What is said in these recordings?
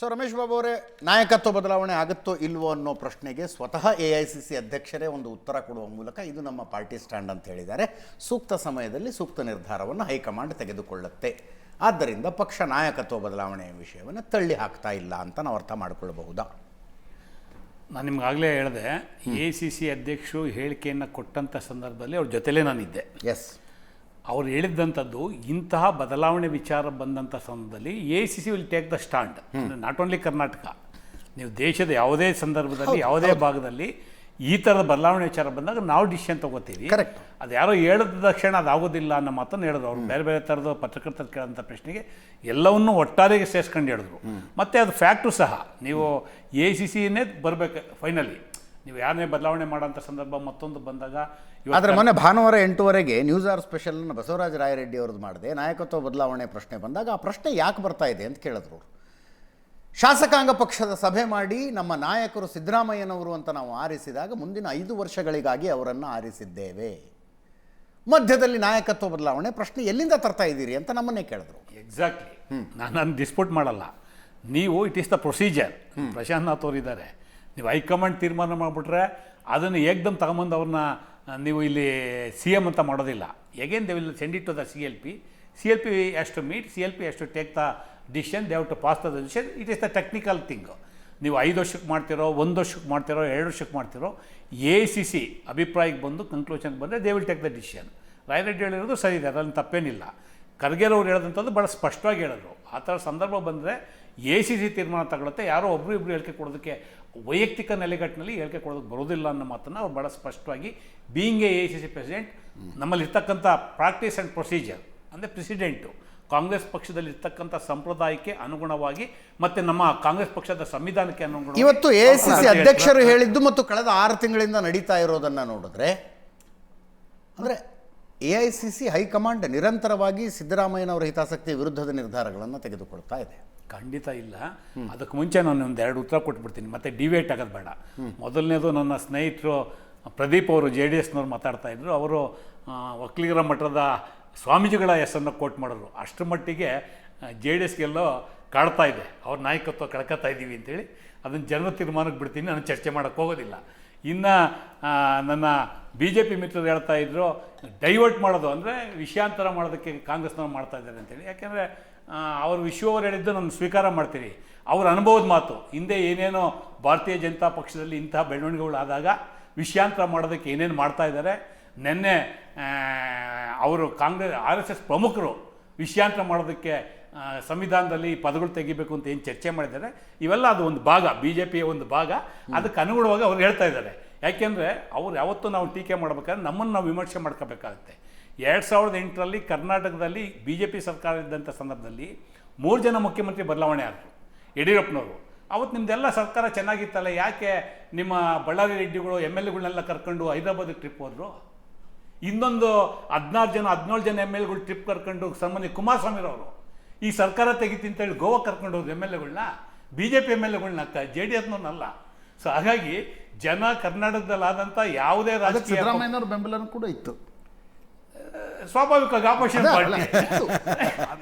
So Ramesh Babu ಅವರೇ ನಾಯಕತ್ವ ಬದಲಾವಣೆ ಆಗುತ್ತೋ ಇಲ್ವೋ ಅನ್ನೋ ಪ್ರಶ್ನೆಗೆ ಸ್ವತಃ ಎ ಐ ಸಿ ಸಿ ಅಧ್ಯಕ್ಷರೇ ಒಂದು ಉತ್ತರ ಕೊಡುವ ಮೂಲಕ ಇದು ನಮ್ಮ ಪಾರ್ಟಿ ಸ್ಟ್ಯಾಂಡ್ ಅಂತ ಹೇಳಿದ್ದಾರೆ. ಸೂಕ್ತ ಸಮಯದಲ್ಲಿ ಸೂಕ್ತ ನಿರ್ಧಾರವನ್ನು ಹೈಕಮಾಂಡ್ ತೆಗೆದುಕೊಳ್ಳುತ್ತೆ. ಆದ್ದರಿಂದ ಪಕ್ಷ ನಾಯಕತ್ವ ಬದಲಾವಣೆಯ ವಿಷಯವನ್ನು ತಳ್ಳಿ ಹಾಕ್ತಾ ಇಲ್ಲ ಅಂತ ನಾವು ಅರ್ಥ ಮಾಡಿಕೊಳ್ಳಬಹುದಾ? ನಾನು ನಿಮ್ಗಾಗಲೇ ಹೇಳಿದೆ ಎ ಸಿ ಸಿ ಅಧ್ಯಕ್ಷರು ಹೇಳಿಕೆಯನ್ನು ಕೊಟ್ಟಂಥ ಸಂದರ್ಭದಲ್ಲಿ ಅವ್ರ ಜೊತೆಲೇ ನಾನಿದ್ದೆ. ಎಸ್ ಅವ್ರು ಹೇಳಿದ್ದಂಥದ್ದು ಇಂತಹ ಬದಲಾವಣೆ ವಿಚಾರ ಬಂದಂಥ ಸಂದರ್ಭದಲ್ಲಿ A C C will take the stand not only Karnataka ನೀವು ದೇಶದ ಯಾವುದೇ ಸಂದರ್ಭದಲ್ಲಿ ಯಾವುದೇ ಭಾಗದಲ್ಲಿ ಈ ಥರದ ಬದಲಾವಣೆ ವಿಚಾರ ಬಂದಾಗ ನಾವು ಡಿಸಿಷನ್ ತಗೋತೀವಿ. ಕರೆಕ್ಟ್ ಅದು ಯಾರೋ ಹೇಳಿದ ತಕ್ಷಣ ಅದು ಆಗೋದಿಲ್ಲ ಅನ್ನೋ ಮಾತನ್ನು ಹೇಳಿದ್ರು ಅವ್ರು. ಬೇರೆ ಬೇರೆ ಥರದ ಪತ್ರಕರ್ತರು ಕೇಳೋಂಥ ಪ್ರಶ್ನೆಗೆ ಎಲ್ಲವನ್ನೂ ಒಟ್ಟಾರೆಗೆ ಸೇರಿಸ್ಕೊಂಡು ಹೇಳಿದ್ರು. ಮತ್ತು ಅದು ಫ್ಯಾಕ್ಟು ಸಹ. ನೀವು ಎ ಸಿ ಸಿನೇ ಬರಬೇಕು ಫೈನಲಿ ನೀವು ಯಾರನ್ನೇ ಬದಲಾವಣೆ ಮಾಡೋಂಥ ಸಂದರ್ಭ ಮತ್ತೊಂದು ಬಂದಾಗ ಆದರೆ ಮೊನ್ನೆ ಭಾನುವಾರ ಎಂಟುವರೆಗೆ ನ್ಯೂಸ್ ಆರ್ ಸ್ಪೆಷಲ್ನ ಬಸವರಾಜ ರಾಯರೆಡ್ಡಿ ಅವ್ರದ್ದು ಮಾಡಿದೆ. ನಾಯಕತ್ವ ಬದಲಾವಣೆ ಪ್ರಶ್ನೆ ಬಂದಾಗ ಆ ಪ್ರಶ್ನೆ ಯಾಕೆ ಬರ್ತಾ ಇದೆ ಅಂತ ಕೇಳಿದ್ರು ಅವರು. ಶಾಸಕಾಂಗ ಪಕ್ಷದ ಸಭೆ ಮಾಡಿ ನಮ್ಮ ನಾಯಕರು ಸಿದ್ದರಾಮಯ್ಯನವರು ಅಂತ ನಾವು ಆರಿಸಿದಾಗ ಮುಂದಿನ ಐದು ವರ್ಷಗಳಿಗಾಗಿ ಅವರನ್ನು ಆರಿಸಿದ್ದೇವೆ. ಮಧ್ಯದಲ್ಲಿ ನಾಯಕತ್ವ ಬದಲಾವಣೆ ಪ್ರಶ್ನೆ ಎಲ್ಲಿಂದ ತರ್ತಾ ಇದ್ದೀರಿ ಅಂತ ನಮ್ಮನ್ನೇ ಕೇಳಿದ್ರು. ಎಕ್ಸಾಕ್ಟ್ಲಿ ನಾನು ಡಿಸ್ಪ್ಯೂಟ್ ಮಾಡಲ್ಲ. ನೀವು it is the procedure Prashanth Nath ಅವರು ಇದ್ದಾರೆ ನೀವು ಹೈಕಮಾಂಡ್ ತೀರ್ಮಾನ ಮಾಡಿಬಿಟ್ರೆ ಅದನ್ನು ಏಕ್ದಮ್ ತಗೊಂಬಂದು ಅವ್ರನ್ನ ನೀವು ಇಲ್ಲಿ ಸಿ ಎಂ ಅಂತ ಮಾಡೋದಿಲ್ಲ. Again they will send it to the C L P C L P has to meet C L P has to take the decision they have to pass the decision it is the technical thing ನೀವು ಐದು ವರ್ಷಕ್ಕೆ ಮಾಡ್ತಿರೋ, ಒಂದು ವರ್ಷಕ್ಕೆ ಮಾಡ್ತಿರೋ, ಎರಡು ವರ್ಷಕ್ಕೆ ಮಾಡ್ತಿರೋ ಎ ಸಿ ಸಿ ಅಭಿಪ್ರಾಯಕ್ಕೆ ಬಂದು ಕನ್ಕ್ಲೂಷನ್ಗೆ ಬಂದರೆ they will take the decision Rayareddy ಹೇಳಿರೋದು ಸರಿ ಇದೆ, ಅದರಲ್ಲಿ ತಪ್ಪೇನಿಲ್ಲ. ಖರ್ಗೆರವ್ರು ಹೇಳಿದಂಥದ್ದು ಭಾಳ ಸ್ಪಷ್ಟವಾಗಿ ಹೇಳಿದ್ರು. ಆ ಥರ ಸಂದರ್ಭ ಬಂದರೆ ಎ ಸಿ ಸಿ ತೀರ್ಮಾನ ತಗೊಳುತ್ತೆ. ಯಾರೋ ಒಬ್ಬರು ಇಬ್ಬರು ಹೇಳಿಕೆ ಕೊಡೋದಕ್ಕೆ ವೈಯಕ್ತಿಕ ನೆಲೆಗಟ್ಟಿನಲ್ಲಿ ಹೇಳಿಕೆ ಕೊಡೋದಕ್ಕೆ ಬರೋದಿಲ್ಲ ಅನ್ನೋ ಮಾತನ್ನು ಅವ್ರು ಭಾಳ ಸ್ಪಷ್ಟವಾಗಿ being A C C president ನಮ್ಮಲ್ಲಿ ಇರ್ತಕ್ಕಂಥ ಪ್ರಾಕ್ಟೀಸ್ ಆ್ಯಂಡ್ ಪ್ರೊಸೀಜರ್ ಅಂದರೆ ಪ್ರೆಸಿಡೆಂಟು ಕಾಂಗ್ರೆಸ್ ಪಕ್ಷದಲ್ಲಿ ಇರ್ತಕ್ಕಂಥ ಸಂಪ್ರದಾಯಕ್ಕೆ ಅನುಗುಣವಾಗಿ ಮತ್ತು ನಮ್ಮ ಕಾಂಗ್ರೆಸ್ ಪಕ್ಷದ ಸಂವಿಧಾನಕ್ಕೆ ಅನುಗುಣ ಇವತ್ತು ಎ ಸಿ ಸಿ ಅಧ್ಯಕ್ಷರು ಹೇಳಿದ್ದು ಮತ್ತು ಕಳೆದ ಆರು ತಿಂಗಳಿಂದ ನಡೀತಾ ಇರೋದನ್ನು ನೋಡಿದ್ರೆ ಅಂದರೆ A I C C high command ನಿರಂತರವಾಗಿ ಸಿದ್ದರಾಮಯ್ಯನವರ ಹಿತಾಸಕ್ತಿಯ ವಿರುದ್ಧದ ನಿರ್ಧಾರಗಳನ್ನು ತೆಗೆದುಕೊಳ್ತಾ ಇದೆ. ಖಂಡಿತ ಇಲ್ಲ. ಅದಕ್ಕೆ ಮುಂಚೆ ನಾನು ಒಂದು ಎರಡು ಉತ್ತರ ಕೊಟ್ಬಿಡ್ತೀನಿ. ಮತ್ತೆ ಡಿವೇಟ್ ಆಗೋದು ಬೇಡ. ಮೊದಲನೇದು ನನ್ನ ಸ್ನೇಹಿತರು ಪ್ರದೀಪ್ ಅವರು, ಜೆ ಡಿ ಎಸ್ನವ್ರು ಮಾತಾಡ್ತಾ ಇದ್ರು. ಅವರು ವಕ್ಲಿಗರ ಮಠದ ಸ್ವಾಮೀಜಿಗಳ ಹೆಸರನ್ನು ಕೋಟ್ ಮಾಡಿದ್ರು. ಅಷ್ಟರ ಮಟ್ಟಿಗೆ ಜೆ ಡಿ ಎಸ್ಗೆಲ್ಲೋ ಕಾಡ್ತಾ ಇದೆ. ಅವ್ರ ನಾಯಕತ್ವ ಕಳ್ಕೊತಾ ಇದ್ದೀವಿ ಅಂತೇಳಿ. ಅದನ್ನು ಜನ್ಮ ತೀರ್ಮಾನಕ್ಕೆ ಬಿಡ್ತೀನಿ. ನಾನು ಚರ್ಚೆ ಮಾಡೋಕ್ಕೆ ಹೋಗೋದಿಲ್ಲ. ಇನ್ನು ನನ್ನ ಬಿ ಜೆ ಪಿ ಮಿತ್ರರು ಹೇಳ್ತಾ ಇದ್ದರು ಡೈವರ್ಟ್ ಮಾಡೋದು. ಅಂದರೆ ವಿಷಯಾಂತರ ಮಾಡೋದಕ್ಕೆ ಕಾಂಗ್ರೆಸ್ನವ್ರು ಮಾಡ್ತಾ ಇದ್ದಾರೆ ಅಂತೇಳಿ. ಯಾಕೆಂದರೆ ಅವರು ವಿಶ್ವವರು ಹೇಳಿದ್ದು ನಾನು ಸ್ವೀಕಾರ ಮಾಡ್ತೀರಿ ಅವ್ರ ಅನುಭವದ ಮಾತು. ಹಿಂದೆ ಏನೇನೋ ಭಾರತೀಯ ಜನತಾ ಪಕ್ಷದಲ್ಲಿ ಇಂತಹ ಬೆಳವಣಿಗೆಗಳಾದಾಗ ವಿಷಯಾಂತರ ಮಾಡೋದಕ್ಕೆ ಏನೇನು ಮಾಡ್ತಾ ಇದ್ದಾರೆ. ನಿನ್ನೆ ಅವರು ಕಾಂಗ್ರೆಸ್, ಆರ್ ಎಸ್ ಎಸ್ ಪ್ರಮುಖರು ವಿಷಯಾಂತರ ಮಾಡೋದಕ್ಕೆ ಸಂವಿಧಾನದಲ್ಲಿ ಪದಗಳು ತೆಗಿಬೇಕು ಅಂತ ಏನು ಚರ್ಚೆ ಮಾಡಿದ್ದಾರೆ, ಇವೆಲ್ಲ ಅದು ಒಂದು ಭಾಗ ಬಿ ಜೆ ಪಿಯ ಒಂದು ಭಾಗ. ಅದಕ್ಕೆ ಅನುಗುಣವಾಗಿ ಅವ್ರು ಹೇಳ್ತಾ ಇದ್ದಾರೆ. ಯಾಕೆಂದರೆ ಅವ್ರು ಯಾವತ್ತೂ ನಾವು ಟೀಕೆ ಮಾಡ್ಬೇಕಾದ್ರೆ ನಮ್ಮನ್ನು ನಾವು ವಿಮರ್ಶೆ ಮಾಡ್ಕೋಬೇಕಾಗುತ್ತೆ. ಎರಡು ಸಾವಿರದ ಎಂಟರಲ್ಲಿ ಕರ್ನಾಟಕದಲ್ಲಿ ಬಿ ಜೆ ಪಿ ಸರ್ಕಾರ ಇದ್ದಂಥ ಸಂದರ್ಭದಲ್ಲಿ ಮೂರು ಜನ ಮುಖ್ಯಮಂತ್ರಿ ಬದಲಾವಣೆ ಆದರು. ಯಡಿಯೂರಪ್ಪನವರು. ಅವತ್ತು ನಿಮ್ಮದೆಲ್ಲ ಸರ್ಕಾರ ಚೆನ್ನಾಗಿತ್ತಲ್ಲ, ಯಾಕೆ ನಿಮ್ಮ ಬಳ್ಳಾರಿ ರೆಡ್ಡಿಗಳು, ಎಂ ಎಲ್ ಎಗಳನ್ನೆಲ್ಲ ಕರ್ಕೊಂಡು ಹೈದರಾಬಾದಿಗೆ ಟ್ರಿಪ್ ಹೋದರು? ಇನ್ನೊಂದು ಹದಿನಾರು ಜನ, ಹದಿನೇಳು ಜನ ಎಂ ಎಲ್ಗಳು ಟ್ರಿಪ್ ಕರ್ಕೊಂಡು ಸನ್ಮಾನ್ಯ ಕುಮಾರಸ್ವಾಮಿರವರು. ಈ ಸರ್ಕಾರ ತೆಗಿತಿ ಅಂತೇಳಿ ಗೋವಾ ಕರ್ಕೊಂಡು ಹೋದ M L ಎಗಳನ್ನ B J P M L ಎಗಳನ್ನ J D ಎಸ್ನವ್ರನ್ನಲ್ಲ. ಸೊ ಹಾಗಾಗಿ ಜನ ಕರ್ನಾಟಕದಲ್ಲಾದಂಥ ಯಾವುದೇ ರಾಜಕೀಯ ಸಿದ್ದರಾಮಯ್ಯನವ್ರ ಬೆಂಬಲನೂ ಕೂಡ ಇತ್ತು. ಸ್ವಾಭಾವಿಕವಾಗಿ ಆಪೋಸಿಷನ್ ಪಾರ್ಟಿ.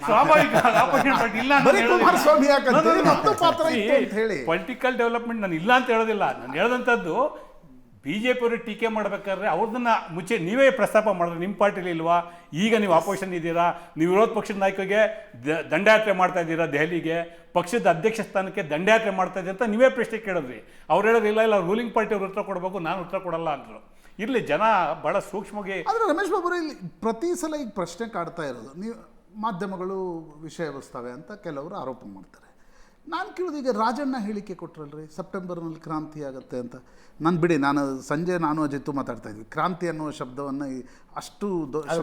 ಸ್ವಾಭಾವಿಕವಾಗಿ ಆಪೋಸಿಷನ್ ಪಾರ್ಟಿ ಇಲ್ಲ. ಪೊಲಿಟಿಕಲ್ ಡೆವಲಪ್ಮೆಂಟ್ ನಾನು ಇಲ್ಲ ಅಂತ ಹೇಳೋದಿಲ್ಲ. ನಾನು ಹೇಳದಂಥದ್ದು ಬಿ ಜೆ ಪಿಯವರು ಟೀಕೆ ಮಾಡ್ಬೇಕಾದ್ರೆ ಅವ್ರದನ್ನ ಮುಂಚೆ ನೀವೇ ಪ್ರಸ್ತಾಪ ಮಾಡಿದ್ರೆ ನಿಮ್ಮ ಪಾರ್ಟಿಲಿ ಇಲ್ವಾ? ಈಗ ನೀವು ಆಪೋಸಿಷನ್ ಇದ್ದೀರಾ? ನೀವು ವಿರೋಧ ಪಕ್ಷದ ನಾಯಕಿಗೆ ದಂಡಯಾತ್ರೆ ಮಾಡ್ತಾ ಇದ್ದೀರಾ ದೆಹಲಿಗೆ? ಪಕ್ಷದ ಅಧ್ಯಕ್ಷ ಸ್ಥಾನಕ್ಕೆ ದಂಡಯಾತ್ರೆ ಮಾಡ್ತಾ ಇದ್ದೀರಾ ಅಂತ ನೀವೇ ಪ್ರಶ್ನೆ ಕೇಳಿದ್ರಿ. ಅವ್ರು ಹೇಳೋದು ಇಲ್ಲ ಇಲ್ಲ ರೂಲಿಂಗ್ ಪಾರ್ಟಿ ಅವ್ರು ಉತ್ತರ ಕೊಡಬೇಕು, ನಾನು ಉತ್ತರ ಕೊಡಲ್ಲ ಅಂದರು. ಇರಲಿ, ಜನ ಭಾಳ ಸೂಕ್ಷ್ಮವಾಗಿ ಆದರೆ ರಮೇಶ್ ಬಾಬು ಇಲ್ಲಿ ಪ್ರತಿ ಸಲ ಈಗ ಪ್ರಶ್ನೆ ಕಾಡ್ತಾ ಇರೋದು. ನೀವು, ಮಾಧ್ಯಮಗಳು ವಿಷಯ ವಸ್ತವೆ ಅಂತ ಕೆಲವರು ಆರೋಪ ಮಾಡ್ತಾರೆ. ನಾನು ಕೇಳೋದು ಈಗ ರಾಜಣ್ಣ ಹೇಳಿಕೆ ಕೊಟ್ರಲ್ರಿ ಸೆಪ್ಟೆಂಬರ್ನಲ್ಲಿ ಕ್ರಾಂತಿ ಆಗುತ್ತೆ ಅಂತ. ನಾನು ಬಿಡಿ ನಾನು ಸಂಜೆ ನಾನು ಅಜಿತ್ತು ಮಾತಾಡ್ತಾ ಇದ್ವಿ. ಕ್ರಾಂತಿ ಅನ್ನುವ ಶಬ್ದವನ್ನು ಅಷ್ಟು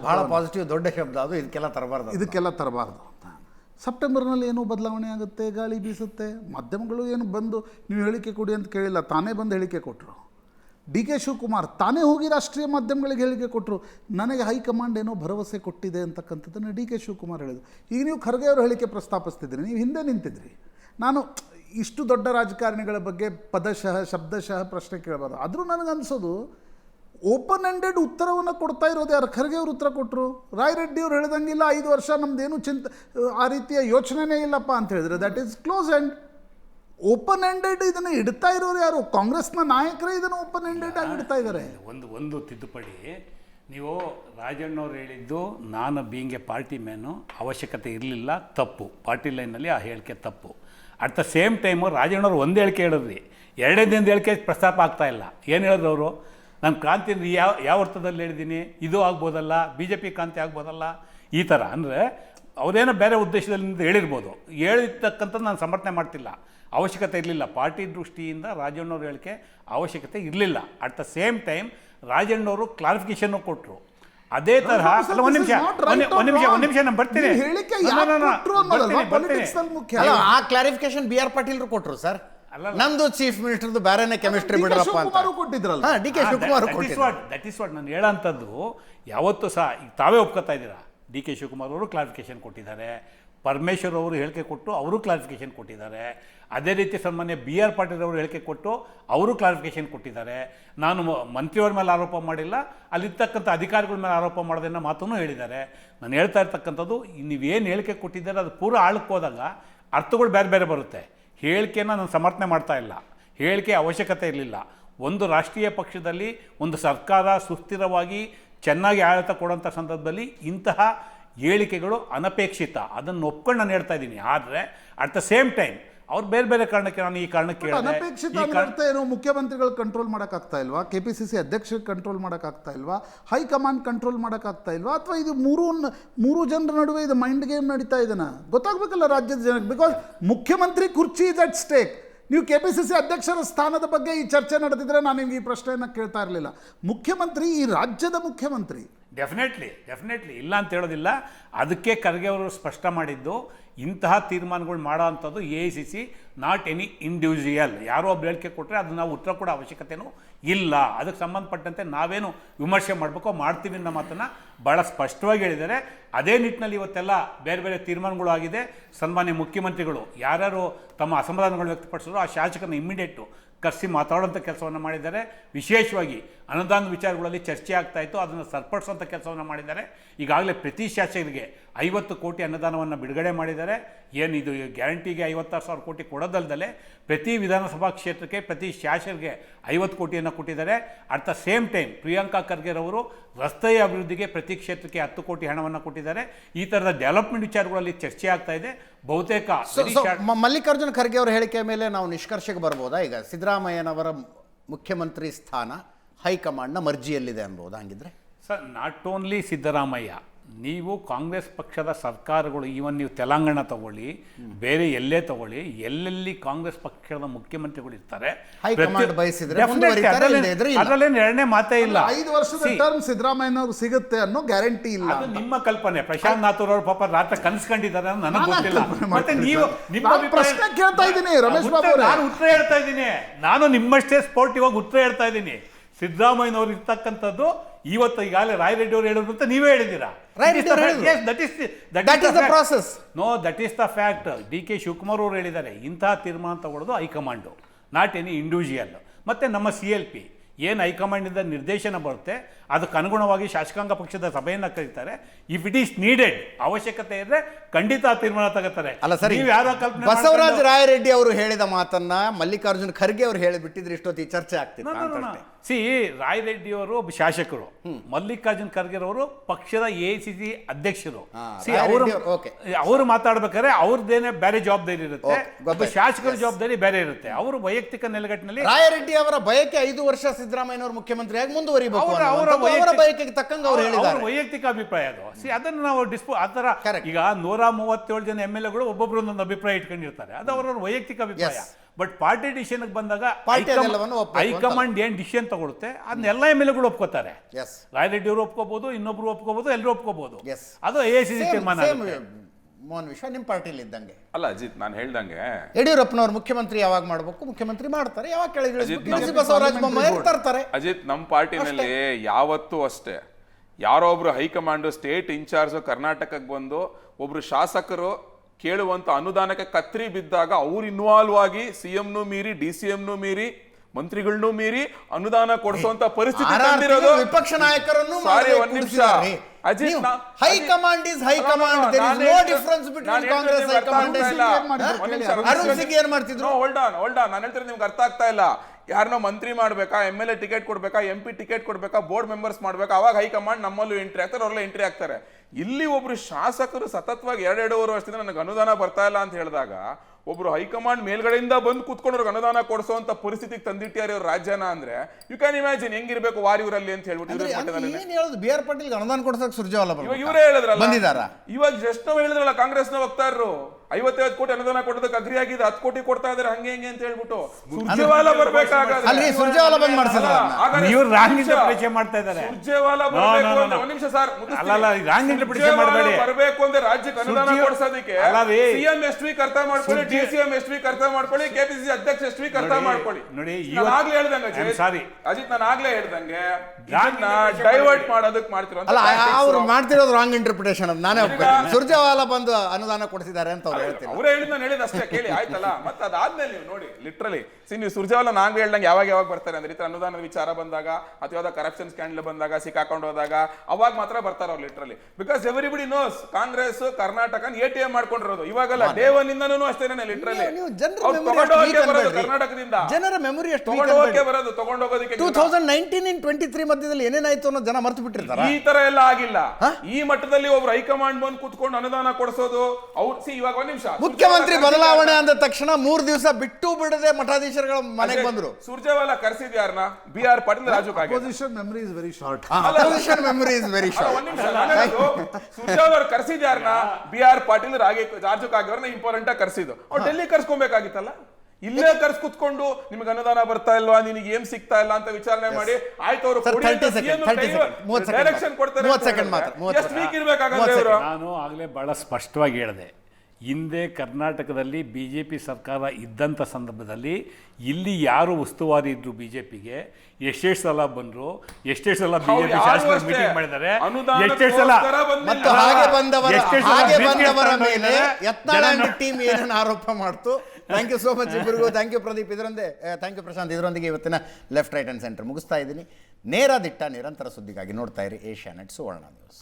ಬಹಳ ಪಾಸಿಟಿವ್ ದೊಡ್ಡ ಶಬ್ದ ಅದು ಇದಕ್ಕೆಲ್ಲ ತರಬಾರ್ದು ಇದಕ್ಕೆಲ್ಲ ತರಬಾರ್ದು ಅಂತ. ಸೆಪ್ಟೆಂಬರ್ನಲ್ಲಿ ಏನೋ ಬದಲಾವಣೆ ಆಗುತ್ತೆ ಗಾಳಿ ಬೀಸುತ್ತೆ ಮಾಧ್ಯಮಗಳು ಏನು ಬಂದು ನೀವು ಹೇಳಿಕೆ ಕೊಡಿ ಅಂತ ಕೇಳಿಲ್ಲ ತಾನೇ ಬಂದು ಹೇಳಿಕೆ ಕೊಟ್ಟರು ಡಿ ಕೆ ಶಿವಕುಮಾರ್ ತಾನೇ ಹೋಗಿ ರಾಷ್ಟ್ರೀಯ ಮಾಧ್ಯಮಗಳಿಗೆ ಹೇಳಿಕೆ ಕೊಟ್ಟರು ನನಗೆ ಹೈಕಮಾಂಡ್ ಏನೋ ಭರವಸೆ ಕೊಟ್ಟಿದೆ ಅಂತಕ್ಕಂಥದ್ದನ್ನು ಡಿ ಕೆ ಶಿವಕುಮಾರ್ ಹೇಳಿದರು. ಈಗ ನೀವು ಖರ್ಗೆ ಅವರು ಹೇಳಿಕೆ ಪ್ರಸ್ತಾಪಿಸ್ತಿದ್ರಿ ನೀವು ಹಿಂದೆ ನಿಂತಿದ್ರಿ. ನಾನು ಇಷ್ಟು ದೊಡ್ಡ ರಾಜಕಾರಣಿಗಳ ಬಗ್ಗೆ ಪದಶಃ, ಶಬ್ದಶಃ ಪ್ರಶ್ನೆ ಕೇಳಬಾರ್ದು. ಆದರೂ ನನಗನ್ಸೋದು ಓಪನ್ ಎಂಡೆಡ್ ಉತ್ತರವನ್ನು ಕೊಡ್ತಾ ಇರೋದು ಯಾರು ಖರ್ಗೆ ಅವರು ಉತ್ತರ ಕೊಟ್ಟರು ರಾಯರೆಡ್ಡಿ ಅವ್ರು ಹೇಳ್ದಂಗಿಲ್ಲ, ಐದು ವರ್ಷ ನಮ್ದೇನು ಚಿಂತ, ಆ ರೀತಿಯ ಯೋಚನೆನೇ ಇಲ್ಲಪ್ಪ ಅಂತ ಹೇಳಿದ್ರೆ that is close end open ended ಇದನ್ನು ಇಡ್ತಾ ಇರೋರು ಯಾರು? ಕಾಂಗ್ರೆಸ್ನ ನಾಯಕರೇ ಇದನ್ನು ಓಪನ್ ಎಂಡೆಡ್ ಆಗಿ ಇಡ್ತಾ ಇದ್ದಾರೆ. ಒಂದು ಒಂದು ತಿದ್ದುಪಡಿ ನೀವು ರಾಜಣ್ಣವ್ರು ಹೇಳಿದ್ದು, ನಾನು ಬೀಂಗೆ ಪಾರ್ಟಿ ಮ್ಯಾನು ಅವಶ್ಯಕತೆ ಇರಲಿಲ್ಲ, ತಪ್ಪು. ಪಾರ್ಟಿ ಲೈನಲ್ಲಿ ಆ ಹೇಳಿಕೆ ತಪ್ಪು. ಅಟ್ ದ ಸೇಮ್ ಟೈಮು ರಾಜಣ್ಣವ್ರು ಒಂದು ಹೇಳಿಕೆ ಹೇಳಿದ್ರಿ. ಎರಡನೇ ದಿನದ ಹೇಳಿಕೆ ಪ್ರಸ್ತಾಪ ಆಗ್ತಾ ಇಲ್ಲ. ಏನು ಹೇಳಿದ್ರು ಅವರು? ನಾನು ಕ್ರಾಂತಿ ಯಾವ ಯಾವ ಅರ್ಥದಲ್ಲಿ ಹೇಳಿದ್ದೀನಿ? ಇದು ಆಗ್ಬೋದಲ್ಲ? ಬಿ ಜೆ ಪಿ ಕ್ರಾಂತಿ ಆಗ್ಬೋದಲ್ಲ? ಈ ಥರ ಅಂದರೆ ಅವರೇನೋ ಬೇರೆ ಉದ್ದೇಶದಲ್ಲಿ ಹೇಳಿರ್ಬೋದು. ಹೇಳಿರ್ತಕ್ಕಂಥದ್ದು ನಾನು ಸಮರ್ಥನೆ ಮಾಡ್ತಿಲ್ಲ. ಅವಶ್ಯಕತೆ ಇರಲಿಲ್ಲ. ಪಾರ್ಟಿ ದೃಷ್ಟಿಯಿಂದ ರಾಜಣ್ಣವ್ರ ಹೇಳಿಕೆ ಅವಶ್ಯಕತೆ ಇರಲಿಲ್ಲ. ಅಟ್ ದ ಸೇಮ್ ಟೈಮ್ ರಾಜಣ್ಣವರು ಕ್ಲಾರಿಫಿಕೇಶನ್ ಕೊಟ್ಟರು ಅದೇ ತರಹ ಒಂದು ನಿಮಿಷ ಒಂದು ನಿಮಿಷ ಒಂದು ನಿಮಿಷ ನಾನು ಬರ್ತೀನಿ. ಆ ಕ್ಲಾರಿಫಿಕೇಶನ್ ಬಿ ಆರ್ ಪಾಟೀಲ್ ಕೊಟ್ರು ಸರ್ ಅಲ್ಲ ನಮ್ದು ಚೀಫ್ ಮಿನಿಸ್ಟರ್ದು ಬೇರೆನೆ ಕೆಮಿಸ್ಟ್ರಿ ಬಿಡ್ರಪ್ಪ ಅಂತ. ಕೊಟ್ಟಿದ್ರಲ್ಲ D K Shivakumar that is ಕೊಟ್ಟಿದ್ರು. ವಾಟ್ ದಟ್ ಇಸ್ ವಾಟ್ ನಾನು ಹೇಳೋಂಥದ್ದು. ಯಾವತ್ತೂ ಸಹ ಈಗ ತಾವೇ ಒಪ್ಕೋತಾ ಇದ್ದೀರಾ? ಡಿ ಕೆ ಶಿವಕುಮಾರ್ ಅವರು ಕ್ಲಾರಿಫಿಕೇಶನ್ ಕೊಟ್ಟಿದ್ದಾರೆ. ಪರಮೇಶ್ವರ್ ಅವರು ಹೇಳಿಕೆ ಕೊಟ್ಟು ಅವರು ಕ್ಲಾರಿಫಿಕೇಷನ್ ಕೊಟ್ಟಿದ್ದಾರೆ. ಅದೇ ರೀತಿ ಸನ್ಮಾನ್ಯ ಬಿ ಆರ್ ಪಾಟೀಲ್ ಅವರು ಹೇಳಿಕೆ ಕೊಟ್ಟು ಅವರು ಕ್ಲಾರಿಫಿಕೇಷನ್ ಕೊಟ್ಟಿದ್ದಾರೆ. ನಾನು ಮಂತ್ರಿಯವರ ಮೇಲೆ ಆರೋಪ ಮಾಡಿಲ್ಲ, ಅಲ್ಲಿರ್ತಕ್ಕಂಥ ಅಧಿಕಾರಿಗಳ ಮೇಲೆ ಆರೋಪ ಮಾಡೋದನ್ನ ಮಾತನ್ನು ಹೇಳಿದ್ದಾರೆ. ನಾನು ಹೇಳ್ತಾ ಇರ್ತಕ್ಕಂಥದ್ದು ನೀವೇನು ಹೇಳಿಕೆ ಕೊಟ್ಟಿದ್ದಾರೆ ಅದು ಪೂರ ಆಳಕ್ಕೆ ಹೋದಾಗ ಅರ್ಥಗಳು ಬೇರೆ ಬೇರೆ ಬರುತ್ತೆ. ಹೇಳಿಕೆನ ನಾನು ಸಮರ್ಥನೆ ಮಾಡ್ತಾ ಇಲ್ಲ. ಹೇಳಿಕೆ ಅವಶ್ಯಕತೆ ಇರಲಿಲ್ಲ. ಒಂದು ರಾಷ್ಟ್ರೀಯ ಪಕ್ಷದಲ್ಲಿ ಒಂದು ಸರ್ಕಾರ ಸುಸ್ಥಿರವಾಗಿ ಚೆನ್ನಾಗಿ ಆಡಳಿತ ಕೊಡೋಂಥ ಸಂದರ್ಭದಲ್ಲಿ ಇಂತಹ ಹೇಳಿಕೆಗಳು ಅನಪೇಕ್ಷಿತ. ಅದನ್ನು ಒಪ್ಕೊಂಡು ನಾನು ಹೇಳ್ತಾ ಇದ್ದೀನಿ. ಆದರೆ ಅಟ್ ದ ಸೇಮ್ ಟೈಮ್ ಅವ್ರು ಬೇರೆ ಬೇರೆ ಕಾರಣಕ್ಕೆ ನಾನು ಈ ಕಾರಣಕ್ಕೆ ಅನಪೇಕ್ಷಿತ ಅರ್ಥ ಏನು ಮುಖ್ಯಮಂತ್ರಿಗಳು ಕಂಟ್ರೋಲ್ ಮಾಡೋಕ್ಕಾಗ್ತಾ ಇಲ್ವಾ? ಕೆ ಪಿ ಸಿ ಸಿ ಅಧ್ಯಕ್ಷರಿಗೆ ಕಂಟ್ರೋಲ್ ಮಾಡೋಕ್ಕಾಗ್ತಾ ಇಲ್ವಾ? ಹೈಕಮಾಂಡ್ ಕಂಟ್ರೋಲ್ ಮಾಡೋಕ್ಕಾಗ್ತಾ ಇಲ್ವಾ? ಅಥವಾ ಇದು ಮೂರು ಮೂರು ಜನರ ನಡುವೆ ಇದು ಮೈಂಡ್ ಗೇಮ್ ನಡೀತಾ ಇದನ್ನ ಗೊತ್ತಾಗಬೇಕಲ್ಲ ರಾಜ್ಯದ ಜನಕ್ಕೆ. ಬಿಕಾಸ್ ಮುಖ್ಯಮಂತ್ರಿ ಕುರ್ಚಿ ಇಸ್ ಅಟ್ ಸ್ಟೇಕ್ ನೀವು ಕೆ ಪಿ ಸಿ ಸಿ ಅಧ್ಯಕ್ಷರ ಸ್ಥಾನದ ಬಗ್ಗೆ ಈ ಚರ್ಚೆ ನಡೆದಿದ್ರೆ ನಾನು ನಿಮ್ಗೆ ಈ ಪ್ರಶ್ನೆಯನ್ನು ಕೇಳ್ತಾ ಇರಲಿಲ್ಲ. ಮುಖ್ಯಮಂತ್ರಿ ಈ ರಾಜ್ಯದ ಮುಖ್ಯಮಂತ್ರಿ ಡೆಫಿನೆಟ್ಲಿ ಡೆಫಿನೆಟ್ಲಿ ಇಲ್ಲ ಅಂತ ಹೇಳೋದಿಲ್ಲ. ಅದಕ್ಕೆ ಖರ್ಗೆ ಅವರು ಸ್ಪಷ್ಟ ಮಾಡಿದ್ದು, ಇಂತಹ ತೀರ್ಮಾನಗಳು ಮಾಡೋ ಅಂಥದ್ದು A I C C not any individual ಯಾರೋ ಒಬ್ಬ ಹೇಳಿಕೆ ಕೊಟ್ಟರೆ ಅದು ನಾವು ಉತ್ತರ ಕೊಡೋ ಅವಶ್ಯಕತೆಯೂ ಇಲ್ಲ. ಅದಕ್ಕೆ ಸಂಬಂಧಪಟ್ಟಂತೆ ನಾವೇನು ವಿಮರ್ಶೆ ಮಾಡಬೇಕೋ ಮಾಡ್ತೀವಿ ಅನ್ನೋ ಮಾತನ್ನು ಭಾಳ ಸ್ಪಷ್ಟವಾಗಿ ಹೇಳಿದ್ದಾರೆ. ಅದೇ ನಿಟ್ಟಿನಲ್ಲಿ ಇವತ್ತೆಲ್ಲ ಬೇರೆ ಬೇರೆ ತೀರ್ಮಾನಗಳು ಆಗಿದೆ. ಸನ್ಮಾನ್ಯ ಮುಖ್ಯಮಂತ್ರಿಗಳು ಯಾರ್ಯಾರು ತಮ್ಮ ಅಸಮಾಧಾನಗಳು ವ್ಯಕ್ತಪಡಿಸಿದ್ರು ಆ ಶಾಸಕನ ಇಮ್ಮಿಡಿಯೇಟು ಕರೆಸಿ ಮಾತಾಡೋಂಥ ಕೆಲಸವನ್ನು ಮಾಡಿದ್ದಾರೆ. ವಿಶೇಷವಾಗಿ ಅನುದಾನ ವಿಚಾರಗಳಲ್ಲಿ ಚರ್ಚೆ ಆಗ್ತಾ ಇತ್ತು. ಅದನ್ನು ಸರ್ಪಡಿಸುವಂಥ ಕೆಲಸವನ್ನು ಮಾಡಿದ್ದಾರೆ. ಈಗಾಗಲೇ ಪ್ರತಿ ಶಾಸಕರಿಗೆ ಐವತ್ತು ಕೋಟಿ ಅನುದಾನವನ್ನು ಬಿಡುಗಡೆ ಮಾಡಿದ್ದಾರೆ. ಏನು ಇದು ಗ್ಯಾರಂಟಿಗೆ ಐವತ್ತಾರು ಸಾವಿರ ಕೋಟಿ ಕೊಡೋದಲ್ದಲೆ ಪ್ರತಿ ವಿಧಾನಸಭಾ ಕ್ಷೇತ್ರಕ್ಕೆ ಪ್ರತಿ ಶಾಸಕರಿಗೆ ಐವತ್ತು ಕೋಟಿಯನ್ನು ಕೊಟ್ಟಿದ್ದಾರೆ. At the same time Priyanka ಖರ್ಗೆರವರು ರಸ್ತೆಯ ಅಭಿವೃದ್ಧಿಗೆ ಪ್ರತಿ ಕ್ಷೇತ್ರಕ್ಕೆ ಹತ್ತು ಕೋಟಿ ಹಣವನ್ನು ಕೊಟ್ಟಿದ್ದಾರೆ. ಈ ಥರದ ಡೆವಲಪ್ಮೆಂಟ್ ವಿಚಾರಗಳಲ್ಲಿ ಚರ್ಚೆ ಆಗ್ತಾ ಇದೆ. ಬಹುತೇಕ ಮಲ್ಲಿಕಾರ್ಜುನ ಖರ್ಗೆ ಅವರ ಹೇಳಿಕೆ ಮೇಲೆ ನಾವು ನಿಷ್ಕರ್ಷಕ್ಕೆ ಬರ್ಬೋದಾ? ಈಗ ಸಿದ್ದರಾಮಯ್ಯನವರ ಮುಖ್ಯಮಂತ್ರಿ ಸ್ಥಾನ ಹೈಕಮಾಂಡ್ನ ಮರ್ಜಿಯಲ್ಲಿದೆ ಅನ್ಬೋದಾ ಹಂಗಿದ್ರೆ? ಸರ್ ನಾಟ್ ಓನ್ಲಿ ಸಿದ್ದರಾಮಯ್ಯ ನೀವು ಕಾಂಗ್ರೆಸ್ ಪಕ್ಷದ ಸರ್ಕಾರಗಳು ಈವನ್ ನೀವು ತೆಲಂಗಾಣ ತಗೊಳ್ಳಿ ಬೇರೆ ಎಲ್ಲೇ ತಗೊಳ್ಳಿ ಎಲ್ಲೆಲ್ಲಿ ಕಾಂಗ್ರೆಸ್ ಪಕ್ಷದ ಮುಖ್ಯಮಂತ್ರಿಗಳು ಇರ್ತಾರೆ ಅದರಲ್ಲೇನು ಎರಡನೇ ಮಾತೇ ಇಲ್ಲ. ಐದು ವರ್ಷದ ಟರ್ಮ್ ಸಿದ್ದರಾಮಯ್ಯನವ್ರು ಸಿಗುತ್ತೆ ಅನ್ನೋ ಗ್ಯಾರಂಟಿ ಇಲ್ಲ ಅದು ನಿಮ್ಮ ಕಲ್ಪನೆ. ಪ್ರಶಾಂತ್ ನಾಥೂರ್ ಅವರು ಪಾಪ ರಾತ್ರಿ ಕನ್ಸ್ಕೊಂಡಿದ್ದಾರೆ ಅಂತ ನನಗೆ ಗೊತ್ತಿಲ್ಲ. ಮತ್ತೆ ನೀವು ನಿಮ್ಮ ಪ್ರಶ್ನೆ ಕೇಳ್ತಾ ಇದ್ದೀನಿ, ರಮೇಶ್ ಬಾಬು ನಾನು ಉತ್ತರ ಹೇಳ್ತಾ ಇದ್ದೀನಿ. ನಾನು ನಿಮ್ಮಷ್ಟೇ ಸ್ಪೋರ್ಟಿವಾಗಿ ಉತ್ತರ ಹೇಳ್ತಾ ಇದ್ದೀನಿ. ಸಿದ್ದರಾಮಯ್ಯನವ್ರು ಇರ್ತಕ್ಕಂಥದ್ದು ಇವತ್ತು ಈಗಾಗಲೇ ರಾಯ್ ರೆಡ್ಡಿ ಅವರು ಹೇಳಿದ್ರು ಅಂತ ನೀವೇ ಹೇಳಿದ್ದೀರಾ. No that is the fact D K Shivakumar ಅವರು ಹೇಳಿದ್ದಾರೆ ಇಂತಹ ತೀರ್ಮಾನ ತಗೊಳ್ಳೋದು ಹೈಕಮಾಂಡು. ನಾಟ್ ಎನಿ ಇಂಡಿವಿಜುವಲ್ ಮತ್ತೆ ನಮ್ಮ ಸಿ ಎಲ್ ಪಿ ಏನು ಹೈಕಮಾಂಡಿಂದ ನಿರ್ದೇಶನ ಬರುತ್ತೆ? ಅದಕ್ಕೆ ಅನುಗುಣವಾಗಿ ಶಾಸಕಾಂಗ ಪಕ್ಷದ ಸಭೆಯನ್ನು ಕರೀತಾರೆ. ಇಫ್ ಇಟ್ ಈಸ್ ನೀಡೆಡ್ ಅವಶ್ಯಕತೆ ಇದ್ರೆ ಖಂಡಿತ ತೀರ್ಮಾನ ತಗೋತಾರೆ. ಅಲ್ಲ ಸರಿ. ಬಸವರಾಜ ರಾಯರೆಡ್ಡಿ ಅವರು ಹೇಳಿದ ಮಾತನ್ನ ಮಲ್ಲಿಕಾರ್ಜುನ್ ಖರ್ಗೆ ಅವರು ಹೇಳಿಬಿಟ್ಟಿದ್ರೆ ಇಷ್ಟೊತ್ತಿ ಚರ್ಚೆ ಆಗ್ತಿದೆ ಸಿ ರಾಯರೆಡ್ಡಿ ಅವರು ಒಬ್ಬ ಶಾಸಕರು. ಮಲ್ಲಿಕಾರ್ಜುನ್ ಖರ್ಗೆ ಅವರು ಪಕ್ಷದ ಎ ಸಿ ಸಿ ಅಧ್ಯಕ್ಷರು. ಸಿ ಅವ್ರು- ಅವರು ಮಾತಾಡ್ಬೇಕಾದ್ರೆ ಅವ್ರದ್ದೇನೆ ಬೇರೆ ಜವಾಬ್ದಾರಿ ಇರುತ್ತೆ. ಒಬ್ಬ ಶಾಸಕರ ಜವಾಬ್ದಾರಿ ಬೇರೆ ಇರುತ್ತೆ. ಅವರು ವೈಯಕ್ತಿಕ ನೆಲೆಗಟ್ಟಿನಲ್ಲಿ ರಾಯರೆಡ್ಡಿ ಅವರ ಬಯಕೆ ಐದು ವರ್ಷ ಸಿದ್ದರಾಮಯ್ಯನವರು ಮುಖ್ಯಮಂತ್ರಿಯಾಗಿ ಮುಂದುವರಿಬೇಕು ಅವರ- ಬಯಕೆಗೆ ತಕ್ಕಂಗೆ ಅವ್ರು ಹೇಳಿದ್ದಾರೆ. ವೈಯಕ್ತಿಕ ಅಭಿಪ್ರಾಯ ಅದು. ಸಿ ಅದನ್ನು ನಾವು ಡಿಸ್ಪೋ ಆ ಥರ ಈಗ ನೂರ ಮೂವತ್ತೇಳು ಜನ ಎಂ ಎಲ್ ಎಗಳು ಒಬ್ಬೊಬ್ರು ಒಂದೊಂದು ಅಭಿಪ್ರಾಯ ಇಟ್ಕೊಂಡಿರ್ತಾರೆ. ಅದು ಅವರವ್ರ ವೈಯಕ್ತಿಕ ಅಭಿಪ್ರಾಯ. ಬಟ್ ಪಾರ್ಟಿ ಡಿಸಿಷನ್ ಬಂದಾಗ ಹೈಕಮಾಂಡ್- ಏನ್ ಡಿಸಿಷನ್ ತಗೊಳುತ್ತೆ ಅದನ್ನೆಲ್ಲ ಎಂ ಎಲ್ ಎಗಳು ಒಪ್ಕೋತಾರೆ. ರಾಯರೆಡ್ಡಿ ಅವರು ಒಪ್ಕೋಬಹುದು ಇನ್ನೊಬ್ರು ಒಪ್ಕೋಬಹುದು ಎಲ್ಲರೂ ಒಪ್ಕೋಬಹುದು. ಅದು ಎ ಸಿ ಸಿ ತೀರ್ಮಾನ. ಮೋಹನ್ ವಿಶ್ವ ನಿಮ್ಮ ಪಾರ್ಟಿಲಿ ಇದ್ದಂಗೆ. ಅಲ್ಲ ಅಜಿತ್ ನಾನು ಹೇಳ್ದಂಗೆ. ಯಡಿಯೂರಪ್ಪನವ್ರು ಮುಖ್ಯಮಂತ್ರಿ ಯಾವಾಗ ಮಾಡಬೇಕು? ಮುಖ್ಯಮಂತ್ರಿ ಮಾಡ್ತಾರೆ. ಯಾವಾಗ ಕೆಳಗೆ ಬಸವರಾಜ ಬೊಮ್ಮಾಯಿ ತರ್ತಾರೆ. ಅಜಿತ್ ನಮ್ಮ ಪಾರ್ಟಿನಲ್ಲಿ ಯಾವತ್ತೂ ಅಷ್ಟೇ. ಯಾರೋ ಒಬ್ರು ಹೈಕಮಾಂಡ್ ಸ್ಟೇಟ್ ಇನ್ಚಾರ್ಜ್ ಕರ್ನಾಟಕಕ್ಕೆ ಬಂದು ಒಬ್ರು ಶಾಸಕರು ಕೇಳುವಂತ ಅನುದಾನಕ್ಕೆ ಕತ್ರಿ ಬಿದ್ದಾಗ ಅವ್ರು ಇನ್ವಾಲ್ವ್ ಆಗಿ ಸಿ ಎಂನು ಮೀರಿ ಡಿ ಸಿ ಎಂನು ಮೀರಿ ಮಂತ್ರಿಗಳನ್ನೂ ಮೀರಿ ಅನುದಾನ ಕೊಡಿಸುವಂತ ಪರಿಸ್ಥಿತಿ ವಿಪಕ್ಷ ನಾಯಕರನ್ನು ಸಾರಿ ಒಂದ್ ನಿಮಿಷ. Ajith high command high command high high command. There is no difference between Congress high command Arun Singh ಏನ್ ಮಾಡ್ತಿದ್ರು? ಹೋಲ್ಡ್ ಆನ್ ಹೋಲ್ಡ್ ಆನ್ ನಾನು ಹೇಳ್ತೀನಿ ನಿಮ್ಗೆ ಅರ್ಥ ಆಗ್ತಾ ಇಲ್ಲ. ಯಾರನ್ನೋ ಮಂತ್ರಿ ಮಾಡ್ಬೇಕಾ ಎಂ ಎಲ್ ಎ ಟಿಕೆಟ್ ಕೊಡ್ಬೇಕಾ ಎಂ ಪಿ ಟಿಕೆಟ್ ಕೊಡ್ಬೇಕಾ ಬೋರ್ಡ್ ಮೆಂಬರ್ಸ್ ಮಾಡ್ಬೇಕಾ ಅವಾಗ ಹೈಕಮಾಂಡ್ ನಮ್ಮಲ್ಲೂ ಎಂಟ್ರಿ ಆಗ್ತಾರೆ ಅವರೆಲ್ಲ ಎಂಟ್ರಿ ಆಗ್ತಾರೆ. ಇಲ್ಲಿ ಒಬ್ರು ಶಾಸಕರು ಸತತವಾಗಿ ಎರಡೆರಡೂವರೆ ವರ್ಷದಿಂದ ನನಗೆ ಅನುದಾನ ಬರ್ತಾ ಇಲ್ಲ ಅಂತ ಹೇಳಿದಾಗ ಒಬ್ರು ಹೈಕಮಾಂಡ್ ಮೇಲ್ಗಡೆಯಿಂದ ಬಂದು ಕುತ್ಕೊಂಡ್ರಿಗೆ ಅನುದಾನ ಅಂತ ಪರಿಸ್ಥಿತಿಗೆ ತಂದಿಟ್ಟಾರೆ ಇವ್ರ ರಾಜ್ಯನ ಅಂದ್ರೆ ಯು ಕ್ಯಾನ್ ಇಮ್ಯಾಜಿನ್ ಹೆಂಗಿರ್ಬೇಕು ವಾರಿಯೂರಲ್ಲಿ ಅಂತ ಹೇಳ್ಬಿಟ್ಟು ಅಂದ್ರೆ ಇವ್ರ ಅಂದ್ರೆ ಮಟ್ಟದಲ್ಲಿ ಏನ್ ಹೇಳೋದು ಬಿ ಆರ್ ಪಾಟೀಲ್ ಅನುದಾನ ಕೊಡ್ಸಕ್ ಸುರ್ಜೇವಾಲ ಇವಾಗ? ಇವರೇ ಹೇಳಿದ್ರಲ್ಲ? ಇವಾಗ ಜಸ್ಟ್ ನಾವು ಹೇಳಿದ್ರಲ್ಲ ಕಾಂಗ್ರೆಸ್ನ ವಕ್ತಾರರು ಐವತ್ತೈವತ್ತು ಕೋಟಿ ಅನುದಾನ ಕೊಡೋದಕ್ಕೆ ಅಗ್ರಿ ಆಗಿದೆ ಹತ್ತು ಕೋಟಿ ಕೊಡ್ತಾ ಇದಾರೆ ಹಂಗೆ ಹಿಂಗೆ ಅಂತ ಹೇಳ್ಬಿಟ್ಟು ಸುರ್ಜೇವಾಲ ಬರ್ಬೇಕಾಗಾದ್ರೆ ಅಲ್ರಿ ಸುರ್ಜೇವಾಲ ಬಂದ್ ಹಾಗಾದ್ರೆ ಇವ್ರು wrong ನಿಮಿಷ. ಮಾಡ್ತಾ ಇದ್ದಾರೆ. ಸುರ್ಜೇವಾಲ ಬರ್ಬೇಕು ಅಂದ್ರೆ ಒಂದ್ ನಿಮಿಷ ಸರ್ ಅಲ್ಲ, ರಾಂಗ್ ಇಂಟರ್ಪ್ರಿಟೇಷನ್ ಮಾಡಬೇಡಿ. ಬರಬೇಕು ಅಂದ್ರೆ ರಾಜ್ಯಕ್ಕೆ ಅನುದಾನ ಕೊಡ್ಸೋದಿಕ್ಕೆ. ಸಿಎಂ ಎಷ್ಟು ವೀಕ್ ಅರ್ಥ ಮಾಡ್ಕೊಳ್ಳಿ ಡಿ ಸಿ ಎಂ ಎಷ್ಟು ವೀಕ್ ಅರ್ಥ ಮಾಡ್ಕೊಳ್ಳಿ ಕೆಪಿಸಿಸಿ ಅಧ್ಯಕ್ಷ ಎಷ್ಟು ವೀಕ್ ಅರ್ಥ ಮಾಡ್ಕೊಳ್ಳಿ ನೋಡಿ, ನಾನು ಆಗ್ಲೇ ಹೇಳ್ದಂಗೆ ಸಾರಿ ಅಜಿತ್. ನಾನು ಆಗ್ಲೇ ಹೇಳ್ದಂಗೆ ಡೈವರ್ಟ್. ಮಾಡೋದಕ್ಕೆ ಮಾಡ್ತಿರೋ ಅಲ್ಲ ಅವ್ರು ಮಾಡ್ತಿರೋದು ರಾಂಗ್ ಇಂಟರ್ಪ್ರಿಟೇಷನ್ ನಾನೇ ಸುರ್ಜೇವಾಲ ಬಂದು ಅನುದಾನ ಕೊಡಿಸಿದ್ದಾರೆ ಅಂತ ಅವ್ರು ಹೇಳ್ತೀನಿ. ಅವರೇ ಹೇಳಿದ್ ನಾನು ಹೇಳಿದ ಅಷ್ಟೇ ಕೇಳಿ ಆಯ್ತಲ್ಲ? ಮತ್ತೆ ಅದಾದ್ಮೇಲೆ ನೀವು ನೋಡಿ ಲಿಟ್ರಲಿ ಸಿ ನೀವು ಸುರ್ಜಾವಲ್ಲ ನಾಂಗ್ ಹೇಳ್ದಂಗೆ ಯಾವಾಗ ಯಾವಾಗ ಬರ್ತಾರೆ ಅಂದ್ರೆ ಈ ತರ ಅನುದಾನದ ವಿಚಾರ ಬಂದಾಗ ಅಥವಾ ಯಾವ್ದೋ ಕರಪ್ಷನ್ ಸ್ಕ್ಯಾಂಡಲ್ ಬಂದಾಗ ಸಿಕ್ಕಾಕೊಂಡು ಹೋದಾಗ ಅವಾಗ ಮಾತ್ರ ಬರ್ತಾರೆ ಅವ್ರು literally because everybody knows Congress Karnataka A T M ಮಾಡ್ಕೊಂಡಿರೋದು. ಇವಾಗಲ್ಲ ಡೇ ಒನ್ ಇಂದನೂ ಅಷ್ಟೇನೆ ಲಿಟ್ರಲಿ ನೀವು ಜನರ ಬರೋದು ಕರ್ನಾಟಕದಿಂದ. ಜನರ ಮೆಮೊರಿ ಅಷ್ಟು ಬರೋದು ತಗೊಂಡು ಹೋಗೋದಕ್ಕೆ two thousand nineteen in twenty three ಮಧ್ಯದಲ್ಲಿ ಏನೇನಾಯ್ತು ಅನ್ನೋ ಜನ ಮರ್ತು ಬಿಟ್ಟಿರ್ತಾರೆ? ಈ ತರ ಎಲ್ಲ ಆಗಿಲ್ಲ. ಈ ಮಟ್ಟದಲ್ಲಿ ಒಬ್ರು ಹೈಕಮಾಂಡ್ ಬಂದು ಕುತ್ಕೊಂಡು ಅನುದಾನ ಕೊಡಿಸೋದು ಅವ್ರು ಸಿ ಇವಾಗ ನಿಮಿಷ. ಮುಖ್ಯಮಂತ್ರಿ ಬದಲಾವಣೆ ಅಂದ ತಕ್ಷಣ ಮೂರ್ ದಿವಸ ಬಿಟ್ಟು ಬಿಡದೆ ಮಠಾಧೀಶರುಗಳ ಮನೆಗೆ ಬಂದ್ರು. ಸುರ್ಜೇವಾಲ ಕರ್ಸಿದ್ ಯಾರನ್ನ B R Patil Raju opposition memory is very short opposition memory is very short Surjewala ಯಾರನ್ನ ಬಿ ಆರ್ ಪಾಟೀಲ್ ರಾಗೆ ರಾಜು ಕಾಗೆ ಅವ್ರನ್ನ ಇಂಪಾರ್ಟೆಂಟ್ ಆಗಿ ಕರೆಸಿದ್ರು ಅವ್ರು ಡೆಲ್ಲಿ ಕರ್ಸ್ಕೊಬೇಕಾಗಿತ್ತಲ್ಲ? ಇಲ್ಲೇ ಕರ್ಸ್ ಕುತ್ಕೊಂಡು ನಿಮ್ಗೆ ಅನುದಾನ ಬರ್ತಾ ಇಲ್ವಾ? ನಿನಗೆ ಏನ್ ಸಿಗ್ತಾ ಇಲ್ಲ ಅಂತ ವಿಚಾರಣೆ ಮಾಡಿ ಆಯ್ತು ಅವರು Sir, 30 second, 30 second, 30 second direction ಕೊಡ್ತಾರೆ 30 second ಮಾತ್ರ, 30 ಎಷ್ಟು ವೀಕ್ ಇರ್ಬೇಕಾಗತ್ತೆ 30 ನಾನು ಆಗ್ಲೇ ಬಹಳ ಸ್ಪಷ್ಟವಾಗಿ ಹೇಳಿದೆ. ಹಿಂದೆ ಕರ್ನಾಟಕದಲ್ಲಿ ಬಿ ಜೆ ಪಿ ಸರ್ಕಾರ ಇದ್ದಂಥ ಸಂದರ್ಭದಲ್ಲಿ ಇಲ್ಲಿ ಯಾರು ಉಸ್ತುವಾರಿ ಇದ್ರು ಬಿ ಜೆ ಪಿಗೆ ಎಷ್ಟೆಷ್ಟು ಸಲ ಬಂದರು ಎಷ್ಟೆಷ್ಟು ಸಲ ಬಿ ಜೆ ಪಿ ಶಾಸಕರು ಮೀಟಿಂಗ್ ಮಾಡಿದ್ದಾರೆ ಎಷ್ಟೆಷ್ಟು ಸಲ ಮತ್ತು ಹಾಗೆ ಬಂದವರ ಹಾಗೆ ಮೇಲೆ ಟೀಮ್ ಏನೇನು ಆರೋಪ ಮಾಡ್ತು. ಥ್ಯಾಂಕ್ ಯು ಸೋ ಮಚ್ ಇಬ್ಬರಿಗೂ ಥ್ಯಾಂಕ್ ಯು ಪ್ರದೀಪ್ ಇದರೊಂದೇ ಥ್ಯಾಂಕ್ ಯು ಪ್ರಶಾಂತ್. ಇದರೊಂದಿಗೆ ಇವತ್ತಿನ ಲೆಫ್ಟ್ ರೈಟ್ ಆ್ಯಂಡ್ ಸೆಂಟರ್ ಮುಗಿಸ್ತಾ ಇದ್ದೀನಿ. ನೇರ ದಿಟ್ಟ ನಿರಂತರ ಸುದ್ದಿಗಾಗಿ ನೋಡ್ತಾ ಇರಿ ಏಷ್ಯಾ ನೆಟ್ ಸುವರ್ಣ ನ್ಯೂಸ್.